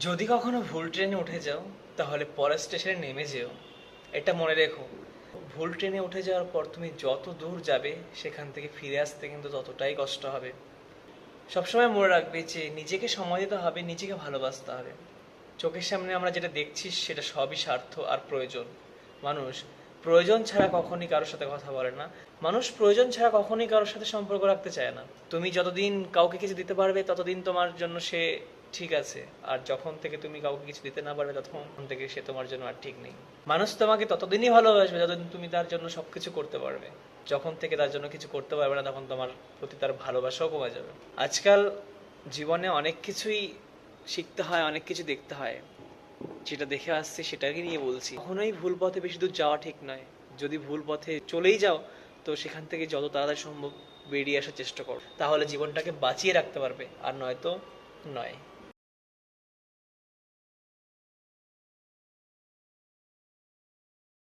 যদি কখনো ভুল ট্রেনে উঠে যাও, তাহলে পরের স্টেশনে নেমে যেও। এটা মনে রেখো। ভুল ট্রেনে উঠে যাওয়ার পর তুমি যত দূর যাবে, সেখান থেকে ফিরে আসতে কিন্তু ততটাই কষ্ট হবে। সবসময় মনে রাখবে যে, নিজেকে সময় দিতে হবে, নিজেকে ভালোবাসতে হবে। চোখের সামনে আমরা যেটা দেখছি, সেটা সবই স্বার্থ আর প্রয়োজন। মানুষ প্রয়োজন ছাড়া কখনই কারোর সাথে কথা বলে না। মানুষ প্রয়োজন ছাড়া কখনই কারোর সাথে সম্পর্ক রাখতে চায় না। তুমি যতদিন কাউকে কিছু দিতে পারবে, ততদিন তোমার জন্য সে ঠিক আছে, আর যখন থেকে তুমি কাউকে কিছু দিতে না পারবে তখন থেকে সে তোমার জন্য আর ঠিক নেই। মানুষ তোমাকে ততদিনই ভালোবাসবে যতদিন তুমি তার জন্য সবকিছু করতে পারবে। যখন থেকে তার জন্য কিছু করতে পারবে না, তখন তোমার প্রতি তার ভালোবাসাও কমে যাবে। আজকাল জীবনে অনেক কিছুই শিখতে হয়, অনেক কিছু দেখতে হয়। যেটা দেখে আসছে সেটাকে নিয়ে বলছি। কখনোই ভুল পথে বেশি দূর যাওয়া ঠিক নয়। যদি ভুল পথে চলেই যাও, তো সেখান থেকে যত তাড়াতাড়ি সম্ভব বেরিয়ে আসার চেষ্টা করো। তাহলে জীবনটাকে বাঁচিয়ে রাখতে পারবে, আর নয়তো নয়।